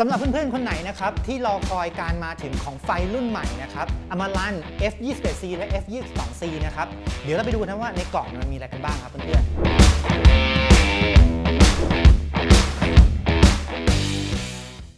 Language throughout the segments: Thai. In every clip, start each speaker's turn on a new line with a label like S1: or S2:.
S1: สำหรับเพื่อนๆ คนไหนนะครับที่รอคอยการมาถึงของไฟรุ่นใหม่นะครับอมรัน F21C และ F22C นะครับ เดี๋ยวเราไปดูกันนะว่าในกล่องมันมีอะไรกันบ้างครับเพื่อนๆ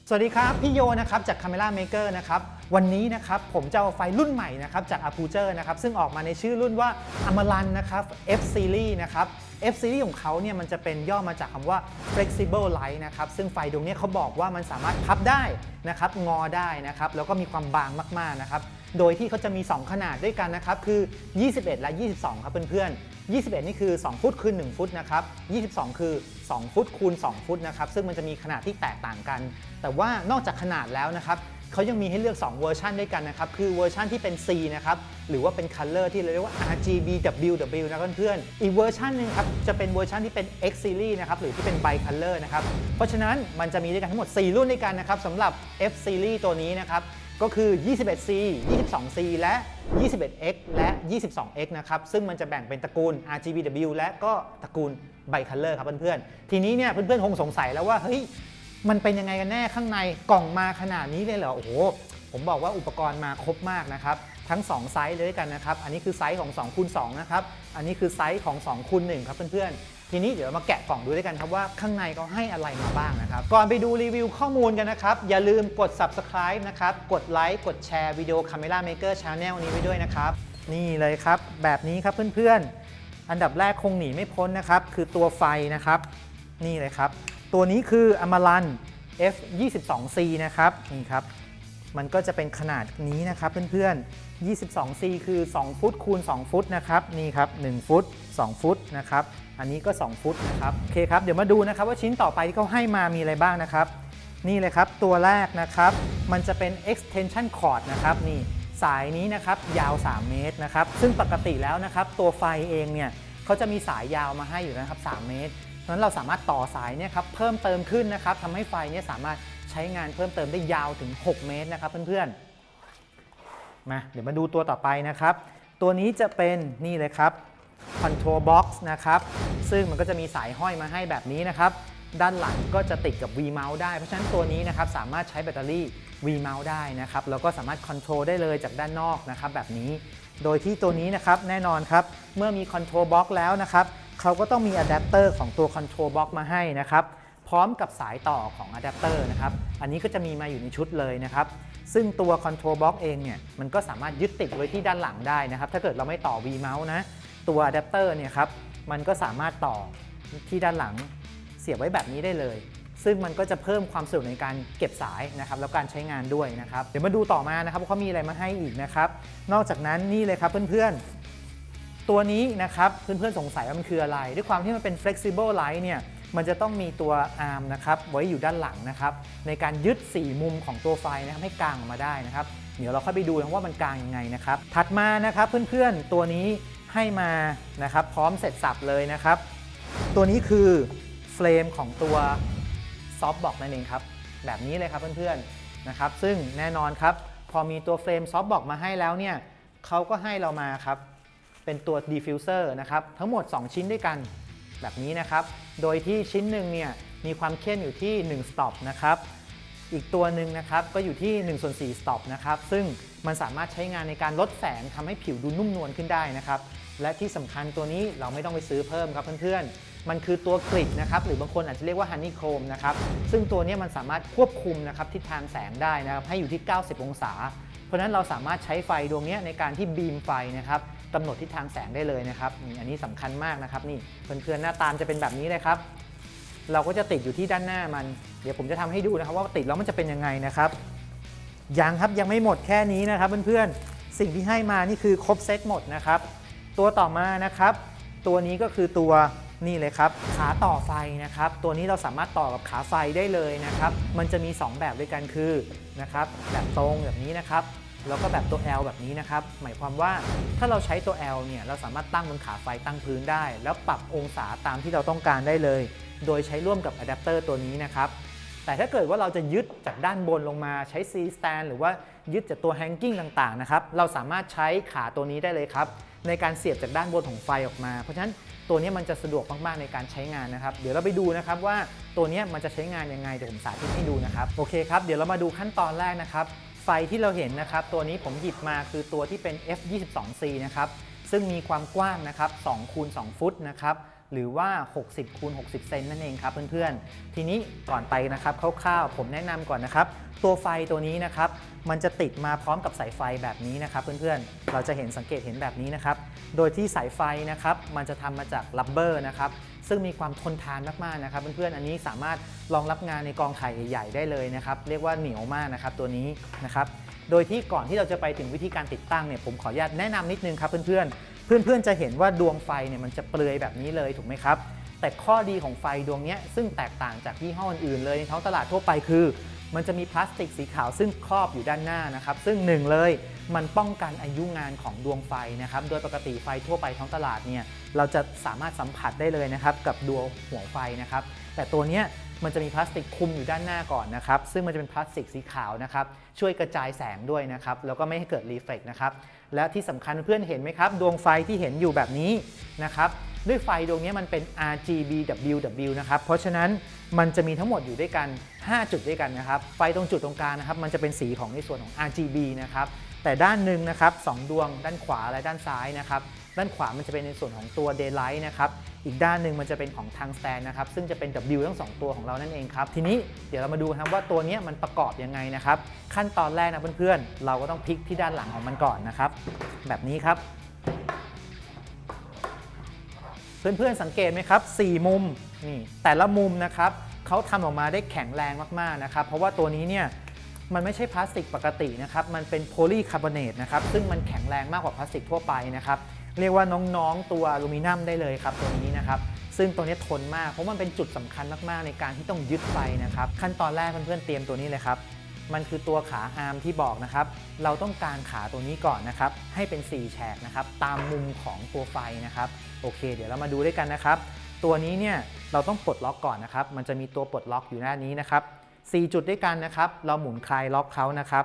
S1: สวัสดีครับ พี่โยนะครับจาก Camera Maker นะครับวันนี้นะครับผมจะเอาไฟรุ่นใหม่นะครับจาก Aputure นะครับซึ่งออกมาในชื่อรุ่นว่า a m a r a n นะครับ F Series นะครับ F Series ของเขาเนี่ยมันจะเป็นย่อมาจากคำว่า flexible light นะครับซึ่งไฟดวงนี้เขาบอกว่ามันสามารถพับได้นะครับงอได้นะครับแล้วก็มีความบางมากๆนะครับ โดยที่เขาจะมี 2 ขนาดด้วยกันนะครับ คือ 21 และ 22 ครับเพื่อนๆ 21 นี่คือ 2 ฟุตคูณ1ฟุตนะครับ 22 คือ 2 ฟุตคูณ2ฟุตนะครับ ซึ่งมันจะมีขนาดที่แตกต่างกัน แต่ว่านอกจากขนาดแล้วนะครับเขายังมีให้เลือก 2 เวอร์ชันด้วยกันนะครับ คือเวอร์ชันที่เป็น C นะครับ หรือว่าเป็น Color ที่เราเรียกว่า RGBWW นะเพื่อนๆ อีกเวอร์ชันหนึงครับ จะเป็นเวอร์ชันที่เป็น X Series นะครับ หรือที่เป็น Bi Color นะครับ เพราะฉะนั้นมันจะมีด้วยกันทั้งหมด 4 รุ่นด้วยกันนะครับสำหรับ F Series ตัวนี้นะครับ ก็คือ 21C 22C และ 21X และ 22X นะครับ ซึ่งมันจะแบ่งเป็นตระกูล RGBW และก็ตระกูล Bi Color ครับเพื่อนๆ ทีนี้เนี่ยเพื่อนๆ คงสงสัยแล้วว่า เฮ้ย มันเป็นยังไงกันแน่ข้างในกล่องมาขนาดนี้เลยเหรอ โอ้โห ผมบอกว่าอุปกรณ์มาครบมากนะครับ ทั้ง 2 ไซส์เลยด้วยกันนะครับ อันนี้คือไซส์ของ2คูณ2นะครับ อันนี้คือไซส์ของ2คูณ1ครับเพื่อนๆ ทีนี้เดี๋ยวมาแกะกล่องดูด้วยกันครับว่าข้างในเขาให้อะไรมาบ้างนะครับ ก่อนไปดูรีวิวข้อมูลกันนะครับ อย่าลืมกด subscribe นะครับ กดไลค์กดแชร์วิดีโอ Camera Maker Channel นี้ไว้ด้วยนะครับ นี่เลยครับ แบบนี้ครับเพื่อนๆ อันดับแรกคงหนีไม่พ้นนะครับ คือตัวไฟนะครับ นี่เลยครับ ตัวนี้คือ a m a r a n F22C นะครับนี่ครับมันก็จะเป็นขนาดนี้นะครับเพื่อนๆ 22C คือ 2 ฟุตคูณ 2 ฟุตนะครับ นี่ครับ 1 ฟุต 2 ฟุตนะครับ อันนี้ก็ 2 ฟุตนะครับโอเคครับเดี๋ยวมาดูนะครับว่าชิ้นต่อไปที่เขาให้มามีอะไรบ้างนะครับ นี่เลยครับตัวแรกนะครับ มันจะเป็น extension cord นะครับนี่สายนี้นะครับยาว 3 เมตรนะครับ ซึ่งปกติแล้วนะครับตัวไฟเองเนี่ยเขาจะมีสายยาวมาให้อยู่นะครับ 3 เมตรเพราะนั้นเราสามารถต่อสายเนี่ยครับเพิ่มเติมขึ้นนะครับทำให้ไฟเนี่ยสามารถใช้งานเพิ่มเติมได้ยาวถึง 6 เมตรนะครับเพื่อนๆมาเดี๋ยวมาดูตัวต่อไปนะครับ ตัวนี้จะเป็นนี่เลยครับ Control Box นะครับ ซึ่งมันก็จะมีสายห้อยมาให้แบบนี้นะครับ ด้านหลังก็จะติดกับ V Mouse ได้ เพราะฉะนั้นตัวนี้นะครับสามารถใช้แบตเตอรี่ V Mouse ได้นะครับ แล้วก็สามารถคอนโทรลได้เลยจากด้านนอกนะครับแบบนี้ โดยที่ตัวนี้นะครับแน่นอนครับ เมื่อมี Control Box แล้วนะครับเขาก็ต้องมีอะแดปเตอร์ของตัว Control Box มาให้นะครับพร้อมกับสายต่อของอะแดปเตอร์นะครับ อันนี้ก็จะมีมาอยู่ในชุดเลยนะครับ ซึ่งตัว Control Box เองเนี่ย มันก็สามารถยึดติดไว้ที่ด้านหลังได้นะครับ ถ้าเกิดเราไม่ต่อ V Mouse นะ ตัวอะแดปเตอร์เนี่ยครับมันก็สามารถต่อที่ด้านหลังเสียบไว้แบบนี้ได้เลย ซึ่งมันก็จะเพิ่มความสะดวกในการเก็บสายนะครับแล้วการใช้งานด้วยนะครับ เดี๋ยวมาดูต่อมานะครับว่าเขามีอะไรมาให้อีกนะครับ นอกจากนั้นนี่เลยครับเพื่อนๆ ตัวนี้นะครับเพื่อนๆสงสัยว่ามันคืออะไร ด้วยความที่มันเป็น flexible light เนี่ยมันจะต้องมีตัว arm นะครับไว้อยู่ด้านหลังนะครับในการยึด 4 มุมของตัวไฟนะครับให้กางออกมาได้นะครับ เดี๋ยวเราค่อยไปดูว่ามันกางยังไงนะครับถัดมานะครับเพื่อนๆตัวนี้ ให้มานะครับพร้อมเสร็จสับเลยนะครับ ตัวนี้คือเฟรมของตัวซอฟต์บ็อกนั่นเองครับ แบบนี้เลยครับเพื่อนๆนะครับ ซึ่งแน่นอนครับ พอมีตัวเฟรมซอฟต์บ็อกมาให้แล้วเนี่ยเขาก็ให้เรามาครับ เป็นตัวดีฟิวเซอร์นะครับ ทั้งหมด 2 ชิ้นด้วยกันแบบนี้นะครับ โดยที่ชิ้นหนึ่งเนี่ยมีความเข้มอยู่ที่ 1 stop นะครับ อีกตัวหนึ่งนะครับก็อยู่ที่1ส่วน4 stop นะครับซึ่งมันสามารถใช้งานในการลดแสงทำให้ผิวดูนุ่มนวลขึ้นได้นะครับและที่สำคัญตัวนี้เราไม่ต้องไปซื้อเพิ่มครับเพื่อนๆ มันคือตัวกริดนะครับหรือบางคนอาจจะเรียกว่าฮันนี่โครมนะครับซึ่งตัวนี้มันสามารถควบคุมนะครับทิศทางแสงได้นะครับให้อยู่ที่ 90 องศา เพราะนั้นเราสามารถใช้ไฟดวงนี้ในการที่บีมไฟนะครับกำหนดทิศทางแสงได้เลยนะครับอันนี้สำคัญมากนะครับนี่เพื่อนๆหน้าตามจะเป็นแบบนี้เลยครับ เราก็จะติดอยู่ที่ด้านหน้ามัน เดี๋ยวผมจะทำให้ดูนะครับว่าติดแล้วมันจะเป็นยังไงนะครับยังครับยังไม่หมดแค่นี้นะครับเพื่อนๆสิ่งที่ให้มานี่คือครบเซตหมดนะครับ ตัวต่อมานะครับ ตัวนี้ก็คือตัวนี่เลยครับขาต่อไฟนะครับ ตัวนี้เราสามารถต่อกับขาไฟได้เลยนะครับ มันจะมี 2 แบบด้วยกันคือนะครับแบบตรงแบบนี้นะครับแล้วก็แบบตัว L แบบนี้นะครับ หมายความว่าถ้าเราใช้ตัว L เนี่ยเราสามารถตั้งบนขาไฟตั้งพื้นได้ แล้วปรับองศาตามที่เราต้องการได้เลย โดยใช้ร่วมกับอะแดปเตอร์ตัวนี้นะครับ แต่ถ้าเกิดว่าเราจะยึดจากด้านบนลงมาใช้ C stand หรือว่ายึดจากตัว hanging ต่างๆนะครับ เราสามารถใช้ขาตัวนี้ได้เลยครับ ในการเสียบจากด้านบนของไฟออกมา เพราะฉะนั้นตัวนี้มันจะสะดวกมาก ๆ ในการใช้งานนะครับ เดี๋ยวเราไปดูนะครับว่าตัวนี้มันจะใช้งานยังไงเดี๋ยวผมสาธิตให้ดูนะครับ โอเคครับ เดี๋ยวเรามาดูขั้นตอนแรกนะครับ ไฟที่เราเห็นนะครับ ตัวนี้ผมหยิบมาคือตัวที่เป็น F22C นะครับ ซึ่งมีความกว้างนะครับ2คูณ2ฟุตนะครับ หรือว่า 60คูณ60 เซนนั่นเองครับเพื่อนๆ ทีนี้ก่อนไปนะครับคร่าวๆผมแนะนำก่อนนะครับ ตัวไฟตัวนี้นะครับ มันจะติดมาพร้อมกับสายไฟแบบนี้นะครับเพื่อนๆ เราจะเห็นสังเกตเห็นแบบนี้นะครับ โดยที่สายไฟนะครับมันจะทำมาจากลับเบอร์นะครับซึ่งมีความทนทานมากๆนะครับเพื่อนๆ อันนี้สามารถรองรับงานในกองถ่ายใหญ่ๆได้เลยนะครับ เรียกว่าเหนียวมากนะครับตัวนี้นะครับ โดยที่ก่อนที่เราจะไปถึงวิธีการติดตั้งเนี่ยผมขออนุญาตแนะนำนิดนึงครับเพื่อนๆ เพื่อนๆจะเห็นว่าดวงไฟเนี่ยมันจะเปลือยแบบนี้เลยถูกไหมครับ แต่ข้อดีของไฟดวงนี้ซึ่งแตกต่างจากยี่ห้ออื่นๆเลยในท้องตลาดทั่วไปคือ มันจะมีพลาสติกสีขาวซึ่งครอบอยู่ด้านหน้านะครับซึ่งหนึ่งเลยมันป้องกันอายุงานของดวงไฟนะครับโดยปกติไฟทั่วไปท้องตลาดเนี่ยเราจะสามารถสัมผัสได้เลยนะครับกับดวงหัวไฟนะครับแต่ตัวนี้มันจะมีพลาสติกคุมอยู่ด้านหน้าก่อนนะครับ ซึ่งมันจะเป็นพลาสติกสีขาวนะครับ ช่วยกระจายแสงด้วยนะครับ แล้วก็ไม่ให้เกิดรีเฟกนะครับ และที่สำคัญเพื่อนเห็นไหมครับ ดวงไฟที่เห็นอยู่แบบนี้นะครับด้วยไฟดวงนี้มันเป็น RGBWW นะครับ เพราะฉะนั้นมันจะมีทั้งหมดอยู่ด้วยกัน 5 จุดด้วยกันนะครับ ไฟตรงจุดตรงกลางนะครับ มันจะเป็นสีของในส่วนของ RGB นะครับ แต่ด้านหนึ่งนะครับสองดวงด้านขวาและด้านซ้ายนะครับ ด้านขวามันจะเป็นในส่วนของตัว daylight นะครับ อีกด้านหนึ่งมันจะเป็นของทางสแตนนะครับ ซึ่งจะเป็น W ทั้ง 2 ตัวของเรานั่นเองครับ ทีนี้เดี๋ยวเรามาดูนะครับว่าตัวนี้มันประกอบยังไงนะครับ ขั้นตอนแรกนะเพื่อนๆ เราก็ต้องพลิกที่ด้านหลังของมันก่อนนะครับ แบบนี้ครับ เพื่อนๆสังเกตไหมครับ 4 มุมนี่แต่ละมุมนะครับเขาทำออกมาได้แข็งแรงมากๆนะครับ เพราะว่าตัวนี้เนี่ยมันไม่ใช่พลาสติกปกตินะครับ มันเป็นโพลีคาร์บอเนตนะครับ ซึ่งมันแข็งแรงมากกว่าพลาสติกทั่วไปนะครับ เรียกว่าน้องๆตัวอลูมิเนียมได้เลยครับตัวนี้นะครับซึ่งตัวนี้ทนมากเพราะมันเป็นจุดสำคัญมากๆ ในการที่ต้องยึดไฟนะครับขั้นตอนแรกเพื่อนๆเตรียมตัวนี้เลยครับมันคือตัวขาอาร์มที่บอกนะครับ เราต้องการขาตัวนี้ก่อนนะครับ ให้เป็น 4 แฉกนะครับ ตามมุมของตัวไฟนะครับ โอเค เดี๋ยวเรามาดูด้วยกันนะครับ ตัวนี้เนี่ยเราต้องปลดล็อกก่อนนะครับ มันจะมีตัวปลดล็อกอยู่หน้านี้นะครับ 4 จุดด้วยกันนะครับ เราหมุนคลายล็อกเขานะครับ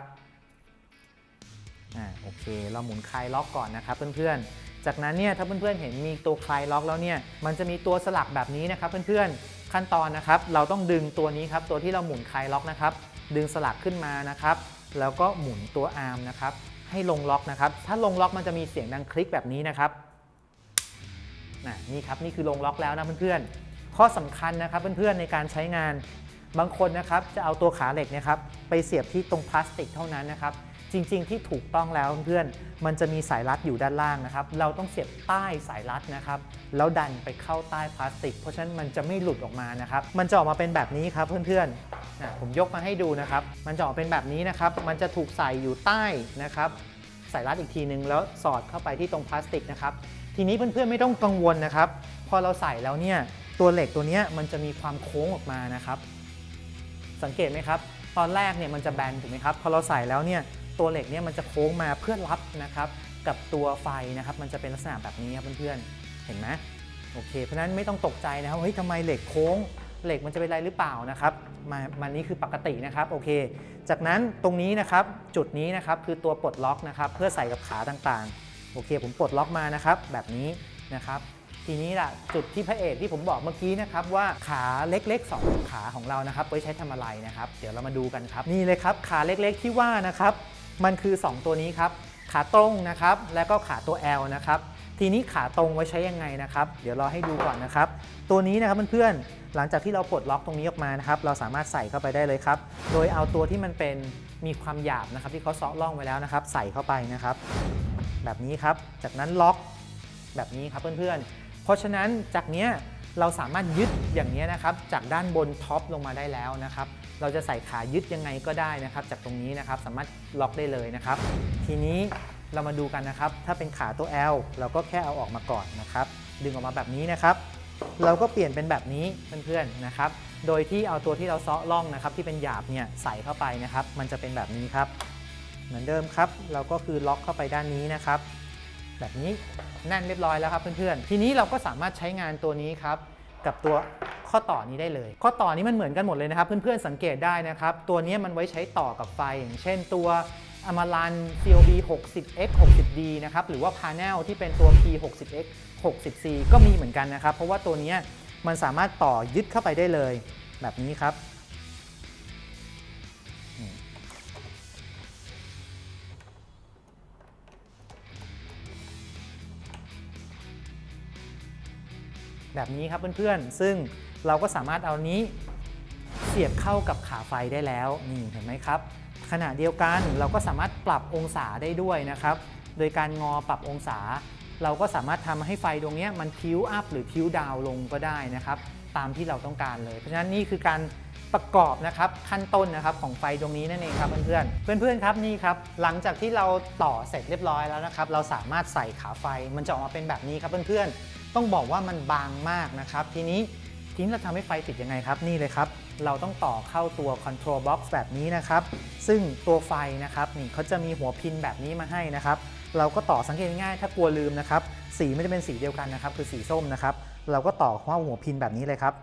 S1: อ่า โอเค เราหมุนคลายล็อกก่อนนะครับเพื่อนๆ จากนั้นเนี่ยถ้าเพื่อนๆเห็นมีตัวคลายล็อกแล้วเนี่ยมันจะมีตัวสลักแบบนี้นะครับเพื่อนๆขั้นตอนนะครับเราต้องดึงตัวนี้ครับตัวที่เราหมุนคลายล็อกนะครับดึงสลักขึ้นมานะครับแล้วก็หมุนตัวอาร์มนะครับให้ลงล็อกนะครับถ้าลงล็อกมันจะมีเสียงดังคลิกแบบนี้นะครับน,นี่ครับนี่คือลงล็อกแล้วนะเพื่อนๆข้อสำคัญนะครับเพื่อนๆในการใช้งานบางคนนะครับจะเอาตัวขาเหล็กเนะครับไปเสียบที่ตรงพลาสติกเท่านั้นนะครับ จริง ๆ ที่ถูกต้องแล้วเพื่อนมันจะมีสายรัดอยู่ด้านล่างนะครับ เราต้องเสียบใต้สายรัดนะครับ แล้วดันไปเข้าใต้พลาสติก เพราะฉะนั้นมันจะไม่หลุดออกมานะครับ มันจะออกมาเป็นแบบนี้ครับเพื่อนๆนะผมยกมาให้ดูนะครับ มันจะออกเป็นแบบนี้นะครับ มันจะถูกใส่อยู่ใต้นะครับใส่รัดอีกทีนึงแล้วสอดเข้าไปที่ตรงพลาสติกนะครับ ทีนี้เพื่อนๆไม่ต้องกังวลนะครับ พอเราใส่แล้วเนี่ยตัวเหล็กตัวนี้มันจะมีความโค้งออกมานะครับ สังเกตไหมครับ ตอนแรกเนี่ยมันจะแบนถูกไหมครับ พอเราใส่แล้วเนี่ย ตัวเหล็กเนี่ยมันจะโค้งมาเพื่อรับนะครับกับตัวไฟนะครับ มันจะเป็นลักษณะแบบนี้ครับเพื่อนๆ เห็นไหมโอเค เพราะนั้นไม่ต้องตกใจนะครับเฮ้ยทำไมเหล็กโค้งเหล็กมันจะเป็นไรหรือเปล่านะครับมามันนี้คือปกตินะครับโอเค จากนั้นตรงนี้นะครับจุดนี้นะครับคือตัวปลดล็อกนะครับเพื่อใส่กับขาต่างๆ โอเค ผมปลดล็อกมานะครับแบบนี้นะครับทีนี้ล่ะจุดที่พระเอกที่ผมบอกเมื่อกี้นะครับว่าขาเล็กๆ 2 ขาของเรานะครับไว้ใช้ทำอะไรนะครับ เดี๋ยวเรามาดูกันครับนี่เลยครับขาเล็กๆที่ว่านะครับ มันคือ 2 ตัวนี้ครับขาตรงนะครับแล้วก็ขาตัว L นะครับทีนี้ขาตรงไว้ใช้ยังไงนะครับ เดี๋ยวเราให้ดูก่อนนะครับ ตัวนี้นะครับเพื่อนๆหลังจากที่เราปลดล็อกตรงนี้ออกมานะครับ เราสามารถใส่เข้าไปได้เลยครับ โดยเอาตัวที่มันเป็นมีความหยาบนะครับ ที่เขาเซาะร่องไว้แล้วนะครับ ใส่เข้าไปนะครับ แบบนี้ครับ จากนั้นล็อกแบบนี้ครับเพื่อนๆ เพราะฉะนั้นจากเนี้ย เราสามารถยึดอย่างนี้นะครับ จากด้านบนท็อปลงมาได้แล้วนะครับ เราจะใส่ขายึดยังไงก็ได้นะครับ จากตรงนี้นะครับสามารถล็อกได้เลยนะครับ ทีนี้เรามาดูกันนะครับ ถ้าเป็นขาตัว L เราก็แค่เอาออกมาก่อนนะครับ ดึงออกมาแบบนี้นะครับ เราก็เปลี่ยนเป็นแบบนี้เพื่อนๆนะครับ โดยที่เอาตัวที่เราเซาะร่องนะครับ ที่เป็นหยาบเนี่ยใส่เข้าไปนะครับ มันจะเป็นแบบนี้ครับ เหมือนเดิมครับ เราก็คือล็อกเข้าไปด้านนี้นะครับ แบบนี้แน่นเรียบร้อยแล้วครับเพื่อนๆ ทีนี้เราก็สามารถใช้งานตัวนี้ครับกับตัวข้อต่อนี้ได้เลย ข้อต่อนี้มันเหมือนกันหมดเลยนะครับ เพื่อนๆสังเกตได้นะครับ ตัวนี้มันไว้ใช้ต่อกับไฟอย่างเช่นตัวอมารัน COB 60X 60D นะครับหรือว่า Panel ที่เป็นตัว P 60X 60C ก็มีเหมือนกันนะครับ เพราะว่าตัวนี้มันสามารถต่อยึดเข้าไปได้เลย แบบนี้ครับ แบบนี้ครับเพื่อนๆ ซึ่งเราก็สามารถเอานี้เสียบเข้ากับขาไฟได้แล้วนี่เห็นไหมครับ ขณะเดียวกันเราก็สามารถปรับองศาได้ด้วยนะครับ โดยการงอปรับองศา เราก็สามารถทำให้ไฟดวงนี้มันทิวอัพหรือทิวดาวลงก็ได้นะครับ ตามที่เราต้องการเลย เพราะฉะนั้นนี่คือการประกอบนะครับขั้นต้นนะครับของไฟดวงนี้นั่นเองครับเพื่อนๆเพื่อนๆครับนี่ครับหลังจากที่เราต่อเสร็จเรียบร้อยแล้วนะครับ เราสามารถใส่ขาไฟมันจะออกมาเป็นแบบนี้ครับเพื่อนๆ ต้องบอกว่ามันบางมากนะครับ ทีนี้ทีนี้เราทำให้ไฟติดยังไงครับนี่เลยครับ เราต้องต่อเข้าตัว control box แบบนี้นะครับ ซึ่งตัวไฟนะครับนี่เขาจะมีหัวพินแบบนี้มาให้นะครับ เราก็ต่อสังเกตง่ายถ้ากลัวลืมนะครับ สีไม่ได้เป็นสีเดียวกันนะครับ คือสีส้มนะครับ เราก็ต่อเข้าหัวพินแบบนี้เลยครับ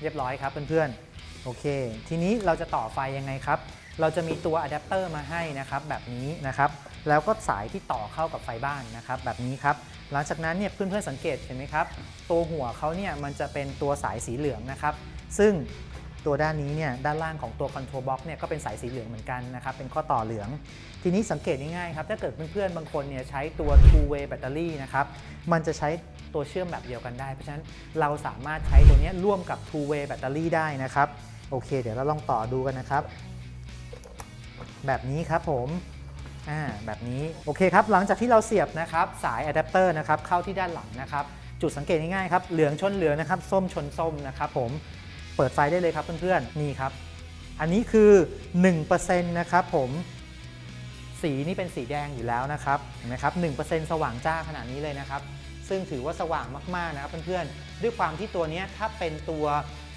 S1: เรียบร้อยครับเพื่อนๆ โอเค ทีนี้เราจะต่อไฟยังไงครับ เราจะมีตัวอะแดปเตอร์มาให้นะครับแบบนี้นะครับ แล้วก็สายที่ต่อเข้ากับไฟบ้านนะครับแบบนี้ครับ หลังจากนั้นเนี่ยเพื่อนๆสังเกตเห็นไหมครับ ตัวหัวเขาเนี่ยมันจะเป็นตัวสายสีเหลืองนะครับ ซึ่งตัวด้านนี้เนี่ยด้านล่างของตัว Control Box เนี่ยก็เป็นสายสีเหลืองเหมือนกันนะครับเป็นข้อต่อเหลือง ทีนี้สังเกตง่ายๆครับถ้าเกิดเพื่อนๆบางคนเนี่ยใช้ตัว two way แบตเตอรี่นะครับมันจะใช้ตัวเชื่อมแบบเดียวกันได้ เพราะฉะนั้นเราสามารถใช้ตัวเนี้ยร่วมกับ two way แบตเตอรี่ได้นะครับ โอเค เดี๋ยวเราลองต่อดูกันนะครับ แบบนี้ครับผมอ่าแบบนี้โอเคครับหลังจากที่เราเสียบนะครับสายอะแดปเตอร์นะครับเข้าที่ด้านหลังนะครับจุดสังเกตง่ายๆครับเหลืองชนเหลืองนะครับส้มชนส้มนะครับผมเปิดไฟได้เลยครับเพื่อนๆนี่ครับ อันนี้คือ 1%นะครับผมสีนี่เป็นสีแดงอยู่แล้วนะครับเห็นไหมครับ1%สว่างจ้าขนาดนี้เลยนะครับ ซึ่งถือว่าสว่างมากๆนะครับเพื่อนๆด้วยความที่ตัวเนี้ยถ้าเป็นตัว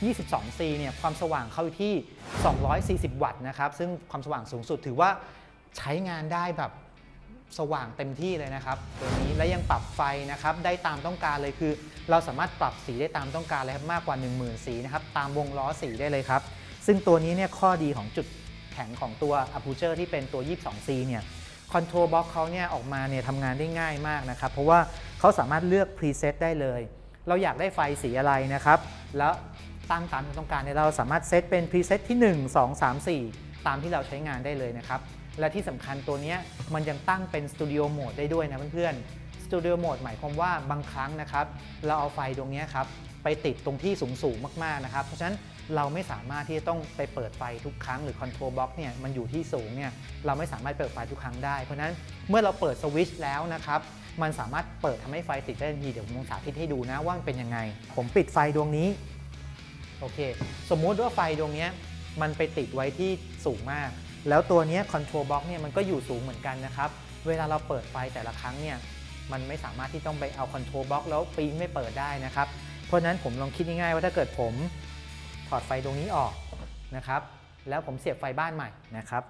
S1: 22C เนี่ยความสว่างเข้าที่ 240 วัตต์นะครับ ซึ่งความสว่างสูงสุดถือว่าใช้งานได้แบบสว่างเต็มที่เลยนะครับ ตัวนี้และยังปรับไฟนะครับได้ตามต้องการเลยคือ เราสามารถปรับสีได้ตามต้องการเลยครับมากกว่า 10,000 สีนะครับตามวงล้อสีได้เลยครับ ซึ่งตัวนี้เนี่ยข้อดีของจุดแข็งของตัว Aperture ที่เป็นตัว 22C เนี่ยคอนโทรลบล็อกเขาเนี่ยออกมาเนี่ยทำงานได้ง่ายมากนะครับ เพราะว่าเขาสามารถเลือกพรีเซตได้เลย เราอยากได้ไฟสีอะไรนะครับ แล้ว ตั้งตามที่ต้องการเนี่ยเราสามารถเซตเป็นพรีเซตที่ 1 2 3 4 ตามที่เราใช้งานได้เลยนะครับ และที่สำคัญตัวนี้มันยังตั้งเป็นสตูดิโอโหมดได้ด้วยนะเพื่อนๆสตูดิโอโหมดหมายความว่าบางครั้งนะครับเราเอาไฟดวงนี้ครับไปติดตรงที่สูงๆมากๆนะครับ เพราะฉะนั้นเราไม่สามารถที่จะต้องไปเปิดไฟทุกครั้งหรือคอนโทรลบล็อกเนี่ยมันอยู่ที่สูงเนี่ยเราไม่สามารถเปิดไฟทุกครั้งได้เพราะฉะนั้นเมื่อเราเปิดสวิตช์แล้วนะครับมันสามารถเปิดทำให้ไฟติดได้ทันทีเดี๋ยวผมสาธิตให้ดูนะว่ามันเป็นยังไง ผมปิดไฟดวงนี้ โอเค สมมุติว่าไฟดวงนี้มันไปติดไว้ที่สูงมาก แล้วตัวนี้คอนโทรลบล็อกเนี่ยมันก็อยู่สูงเหมือนกันนะครับ เวลาเราเปิดไฟแต่ละครั้งเนี่ยมันไม่สามารถที่ต้องไปเอาคอนโทรลบล็อกแล้วปีนไม่เปิดได้นะครับ เพราะนั้นผมลองคิดง่ายๆว่าถ้าเกิดผมถอดไฟตรงนี้ออกนะครับ แล้วผมเสียบไฟบ้านใหม่นะครับ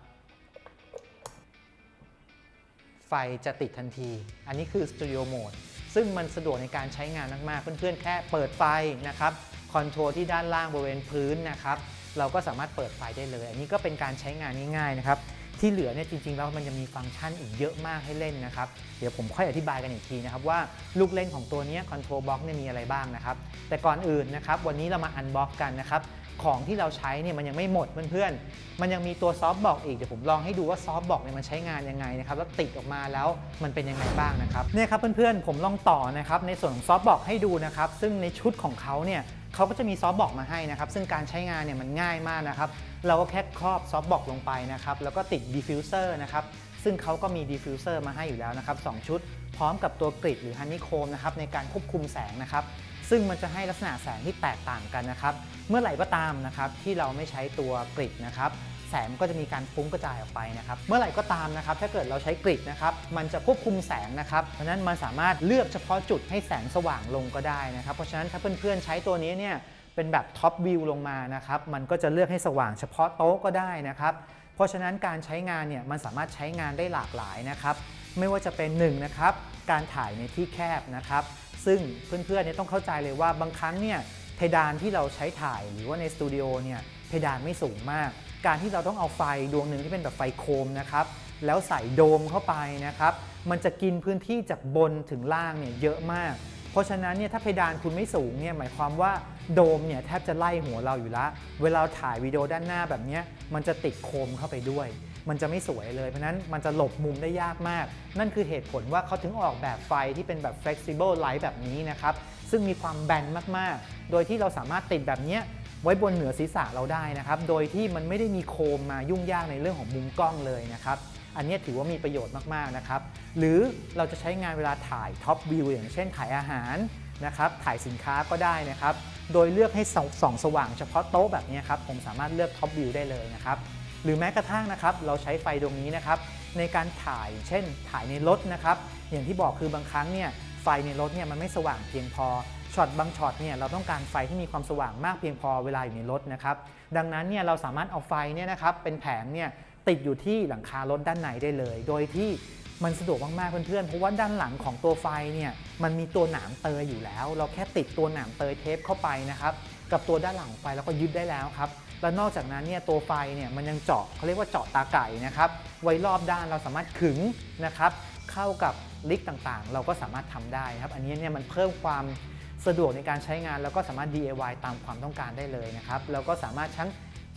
S1: ไฟจะติดทันที อันนี้คือ Studio Mode ซึ่งมันสะดวกในการใช้งานมากๆ เพื่อนๆ แค่เปิดไฟนะครับ อนโทรลที่ด้านล่างบริเวณพื้นนะครับเราก็สามารถเปิดไฟได้เลย อันนี้ก็เป็นการใช้งานง่ายๆนะครับที่เหลือเนี่ยจริงๆแล้วมันยังมีฟังก์ชันอีกเยอะมากให้เล่นนะครับ เดี๋ยวผมค่อยอธิบายกันอีกทีนะครับว่าลูกเล่นของตัวนี้คอนโทรลบล็อกเนี่ยมีอะไรบ้างนะครับ แต่ก่อนอื่นนะครับวันนี้เรามาอันบ็อกกันนะครับของที่เราใช้เนี่ยมันยังไม่หมดเพื่อนๆ มันยังมีตัวซอฟต์บอกอีกเดี๋ยวผมลองให้ดูว่าซอฟต์บอกเนี่ยมันใช้งานยังไงนะครับแล้วติดออกมาแล้วมันเป็นยังไงบ้างนะครับเนี่ยครับเพื่อนๆผมลองต่อนะครับในส่วนของซอฟต์บอกให้ดูนะครับซึ่งในชุดของเขาเนี่ย เขาก็จะมีซอฟต์บอกมาให้นะครับ ซึ่งการใช้งานเนี่ยมันง่ายมากนะครับ เราก็แค่ครอบซอฟต์บอกลงไปนะครับ แล้วก็ติดดิฟฟิวเซอร์นะครับ ซึ่งเขาก็มีดิฟฟิวเซอร์มาให้อยู่แล้วนะครับสองชุด พร้อมกับตัวกริดหรือฮันนี่โคมนะครับในการควบคุมแสงนะครับ ซึ่งมันจะให้ลักษณะแสงที่แตกต่างกันนะครับ เมื่อไหร่ก็ตามนะครับที่เราไม่ใช้ตัวกริดนะครับ แสงก็จะมีการฟุ้งกระจายออกไปนะครับ เมื่อไหร่ก็ตามนะครับ ถ้าเกิดเราใช้กริดนะครับ มันจะควบคุมแสงนะครับ เพราะฉะนั้นมันสามารถเลือกเฉพาะจุดให้แสงสว่างลงก็ได้นะครับ เพราะฉะนั้นถ้าเพื่อนๆใช้ตัวนี้เนี่ยเป็นแบบท็อปวิวลงมานะครับ มันก็จะเลือกให้สว่างเฉพาะโต๊ะก็ได้นะครับ เพราะฉะนั้นการใช้งานเนี่ยมันสามารถใช้งานได้หลากหลายนะครับ ไม่ว่าจะเป็น1นงนะครับ การถ่ายในที่แคบนะครับ ซึ่งเพื่อนๆเนี่ยต้องเข้าใจเลยว่าบางครั้งเนี่ยเพดานที่เราใช้ถ่ายหรือว่าในสตูดิโอเนี่ยเพดานไม่สูงมาก การที่เราต้องเอาไฟดวงหนึ่งที่เป็นแบบไฟโคมนะครับแล้วใส่โดมเข้าไปนะครับ มันจะกินพื้นที่จากบนถึงล่างเนี่ยเยอะมาก เพราะฉะนั้นเนี่ยถ้าเพดานคุณไม่สูงเนี่ยหมายความว่าโดมเนี่ยแทบจะไล่หัวเราอยู่ล้วเวลาถ่ายวิดีโอด้านหน้าแบบนี้มันจะติดโคมเข้าไปด้วย มันจะไม่สวยเลยเพราะฉะนั้นมันจะหลบมุมได้ยากมาก นั่นคือเหตุผลว่าเขาถึงออกแบบไฟที่เป็นแบบ flexible light แบบนี้นะครับซึ่งมีความแบนมากๆ โดยที่เราสามารถติดแบบเนี้ย ไว้บนเหนือศีรษะเราได้นะครับ โดยที่มันไม่ได้มีโคมมายุ่งยากในเรื่องของมุมกล้องเลยนะครับอันนี้ถือว่ามีประโยชน์มากๆนะครับ หรือเราจะใช้งานเวลาถ่ายท็อปวิวอย่างเช่นถ่ายอาหารนะครับ ถ่ายสินค้าก็ได้นะครับ โดยเลือกให้ส่องสองสว่างเฉพาะโต๊ะแบบนี้ครับ ผมสามารถเลือกท็อปวิวได้เลยนะครับ หรือแม้กระทั่งนะครับ เราใช้ไฟดวงนี้นะครับ ในการถ่ายเช่นถ่ายในรถนะครับ อย่างที่บอกคือบางครั้งเนี่ยไฟในรถเนี่ยมันไม่สว่างเพียงพอ ช็อตบางช็อตเนี่ยเราต้องการไฟที่มีความสว่างมากเพียงพอเวลาอยู่ในรถนะครับดังนั้นเนี่ยเราสามารถเอาไฟเนี่ยนะครับเป็นแผงเนี่ยติดอยู่ที่หลังคารถด้านในได้เลย โดยที่มันสะดวกมากๆเพื่อนๆ เพราะว่าด้านหลังของตัวไฟเนี่ยมันมีตัวหนามเตยอยู่แล้ว เราแค่ติดตัวหนามเตยเทปเข้าไปนะครับกับตัวด้านหลังไฟแล้วก็ยึดได้แล้วครับแล้วนอกจากนั้นเนี่ยตัวไฟเนี่ยมันยังเจาะเขาเรียกว่าเจาะตาไก่นะครับไว้รอบด้านเราสามารถขึงนะครับเข้ากับลิกต่างๆ เราก็สามารถทำได้ครับ อันนี้เนี่ยมันเพิ่มความ สะดวกในการใช้งานแล้วก็สามารถ DIY ตามความต้องการได้เลยนะครับแล้วก็สามารถทั้ง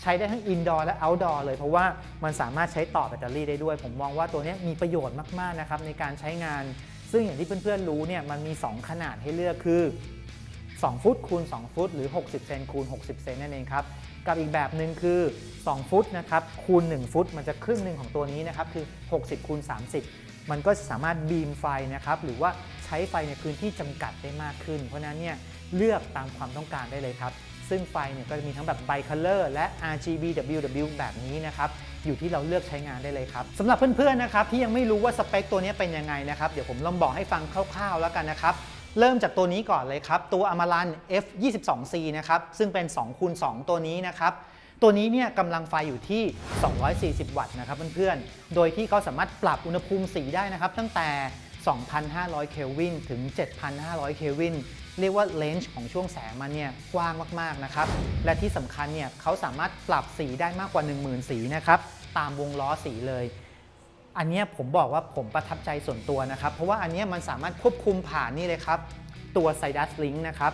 S1: ใช้ได้ทั้ง indoor และ outdoor เลย เพราะว่ามันสามารถใช้ต่อแบตเตอรี่ได้ด้วย ผมมองว่าตัวนี้มีประโยชน์มากๆนะครับในการใช้งาน ซึ่งอย่างที่เพื่อนๆรู้เนี่ยมันมี 2 ขนาดให้เลือกคือ 2 ฟุตคูณ 2 ฟุต หรือ 60 เซนคูณ 60 เซนนั่นเองครับ กับอีกแบบหนึ่งคือ 2 ฟุตนะครับคูณ 1 ฟุต มันจะครึ่งหนึ่งของตัวนี้นะครับคือ 60คูณ30 มันก็สามารถบีมไฟนะครับหรือว่าใช้ไฟในพื้นที่จำกัดได้มากขึ้น เพราะฉะนั้นเนี่ยเลือกตามความต้องการได้เลยครับ ซึ่งไฟเนี่ยก็จะมีทั้งแบบ Bicolor และ RGB WW แบบนี้นะครับอยู่ที่เราเลือกใช้งานได้เลยครับสำหรับเพื่อนๆนะครับที่ยังไม่รู้ว่าสเปคตัวนี้เป็นยังไงนะครับเดี๋ยวผมลองบอกให้ฟังคร่าวๆแล้วกันนะครับ เริ่มจากตัวนี้ก่อนเลยครับ ตัว Amaran F22C นะครับซึ่งเป็น2คูณ2ตัวนี้นะครับตัวนี้เนี่ยกำลังไฟอยู่ที่ 240 วัตต์นะครับเพื่อนๆ โดยที่เขาสามารถปรับอุณหภูมิสีได้นะครับ ตั้งแต่ 2,500 เคลวินถึง 7,500 เคลวิน เรียกว่าเลนจ์ของช่วงแสงมันเนี่ยกว้างมากๆนะครับ และที่สำคัญเนี่ยเขาสามารถปรับสีได้มากกว่า 10,000 สีนะครับ ตามวงล้อสีเลย อันนี้ผมบอกว่าผมประทับใจส่วนตัวนะครับ เพราะว่าอันนี้มันสามารถควบคุมผ่านนี่เลยครับ ตัว s i d u s Link นะครับ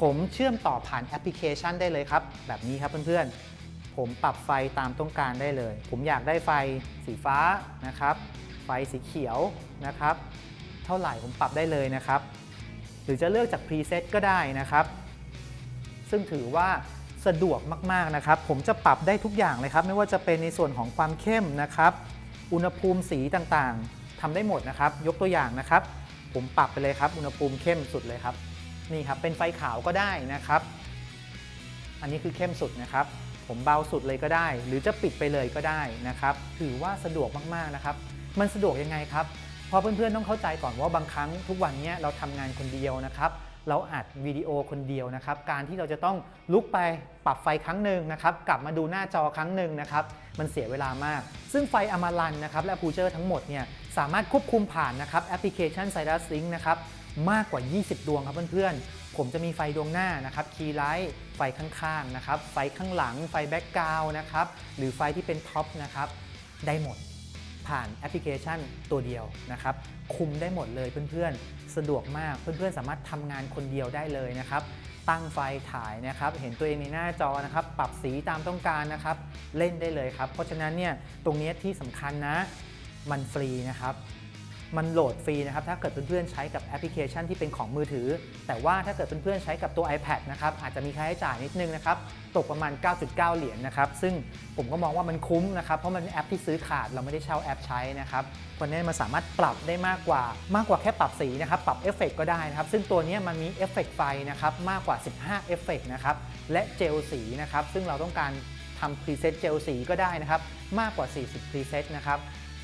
S1: ผมเชื่อมต่อผ่านแอปพลิเคชันได้เลยครับ แบบนี้ครับเพื่อนๆ ผมปรับไฟตามต้องการได้เลย ผมอยากได้ไฟสีฟ้านะครับ ไฟสีเขียวนะครับ เท่าไหร่ผมปรับได้เลยนะครับ หรือจะเลือกจากพรีเซตก็ได้นะครับ ซึ่งถือว่าสะดวกมากๆนะครับ ผมจะปรับได้ทุกอย่างเลยครับ ไม่ว่าจะเป็นในส่วนของความเข้มนะครับ อุณหภูมิสีต่างๆทำได้หมดนะครับ ยกตัวอย่างนะครับ ผมปรับไปเลยครับ อุณหภูมิเข้มสุดเลยครับ นี่ครับ เป็นไฟขาวก็ได้นะครับ อันนี้คือเข้มสุดนะครับ ผมเบาสุดเลยก็ได้ หรือจะปิดไปเลยก็ได้นะครับ ถือว่าสะดวกมากๆนะครับ มันสะดวกยังไงครับพราะเพื่อนๆต้องเข้าใจก่อนว่าบางครั้งทุกวันนี้เราทำงานคนเดียวนะครับ เราอัดวิดีโอคนเดียวนะครับ การที่เราจะต้องลุกไปปรับไฟครั้งหนึ่งนะครับ กลับมาดูหน้าจอครั้งหนึ่งนะครับ มันเสียเวลามาก ซึ่งไฟอมารันนะครับ และพูเจอร์ทั้งหมดเนี่ยสามารถควบคุมผ่านนะครับแอปพลิเคชัน c y d u s Link นะครับมากกว่า 20 ดวงครับเพื่อนๆ ผมจะมีไฟดวงหน้านะครับ คีย์ไลท์ไฟข้างๆนะครับ ไฟข้างหลัง ไฟแบ็กกราวน์นะครับ หรือไฟที่เป็นท็อปนะครับ ได้หมด ผ่านแอปพลิเคชันตัวเดียวนะครับ คุมได้หมดเลยเพื่อนๆ สะดวกมากเพื่อนๆ สามารถทำงานคนเดียวได้เลยนะครับ ตั้งไฟถ่ายนะครับ เห็นตัวเองในหน้าจอนะครับ ปรับสีตามต้องการนะครับ เล่นได้เลยครับ เพราะฉะนั้นเนี่ยตรงนี้ที่สำคัญนะ มันฟรีนะครับ มันโหลดฟรีนะครับ ถ้าเกิดเพื่อนๆใช้กับแอปพลิเคชันที่เป็นของมือถือ แต่ว่าถ้าเกิดเพื่อนๆใช้กับตัว iPad นะครับอาจจะมีค่าใช้จ่ายนิดนึงนะครับ ตกประมาณ 9.9 เหรียญนะครับ ซึ่งผมก็มองว่ามันคุ้มนะครับ เพราะมันแอปที่ซื้อขาดเราไม่ได้เช่าแอปใช้นะครับเพราะฉะนั้นมันสามารถปรับได้มากกว่ามากกว่าแค่ปรับสีนะครับ ปรับเอฟเฟกก็ได้นะครับ ซึ่งตัวนี้มันมีเอฟเฟกไฟนะครับมากกว่า 15 เอฟเฟกนะครับ และเจลสีนะครับ ซึ่งเราต้องการทำพรีเซตเจลสีก็ได้นะครับ มากกว่า 40 พรีเซตนะครับ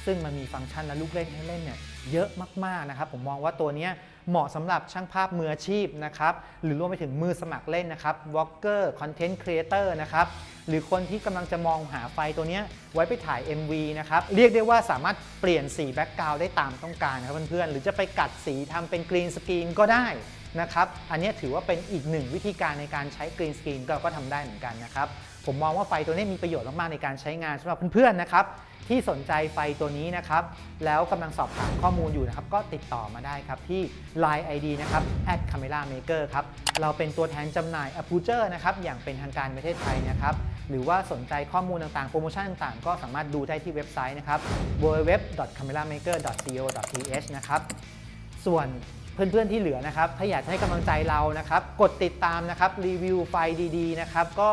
S1: ซึ่งมันมีฟังก์ชันและลูกเล่นให้เล่นเนี่ยเยอะมากๆนะครับผมมองว่าตัวนี้เหมาะสำหรับช่างภาพมืออาชีพนะครับหรือรวมไปถึงมือสมัครเล่นนะครับวอล์กเกอร์คอนเทนต์ครีเอเตอร์นะครับหรือคนที่กำลังจะมองหาไฟตัวนี้ไว้ไปถ่าย MV นะครับเรียกได้ว่าสามารถเปลี่ยนสีแบ็กกราวด์ได้ตามต้องการนะครับเพื่อนๆ หรือจะไปกัดสีทำเป็นกรีนสกรีนก็ได้นะครับอันนี้ถือว่าเป็นอีกหนึ่งวิธีการในการใช้กรีนสกรีนก็ก็ทำได้เหมือนกันนะครับผมมองว่าไฟตัวนี้มีประโยชน์มากๆในการใช้งานสำหรับเพื่อนๆนะครับ ที่สนใจไฟตัวนี้นะครับ แล้วกำลังสอบถามข้อมูลอยู่นะครับ ก็ติดต่อมาได้ครับที่ Line ID นะครับ @camera maker ครับ เราเป็นตัวแทนจำหน่าย a p u t u r e นะครับ อย่างเป็นทางการประเทศไทยนะครับ หรือว่าสนใจข้อมูลต่างๆ โปรโมชั่นต่างๆ ก็สามารถดูได้ที่เว็บไซต์นะครับ www.cameramaker.co.th นะครับ ส่วนเพื่อนๆที่เหลือนะครับ ถ้าอยากให้กำลังใจเรานะครับ กดติดตามนะครับ รีวิวไฟดีๆ นะครับ ก็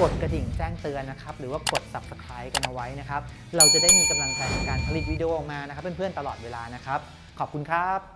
S1: กดกระดิ่งแจ้งเตือนนะครับ หรือว่ากด subscribe กันเอาไว้นะครับ เราจะได้มีกำลังใจในการผลิตวิดีโอออกมานะครับ เพื่อนๆตลอดเวลานะครับ ขอบคุณครับ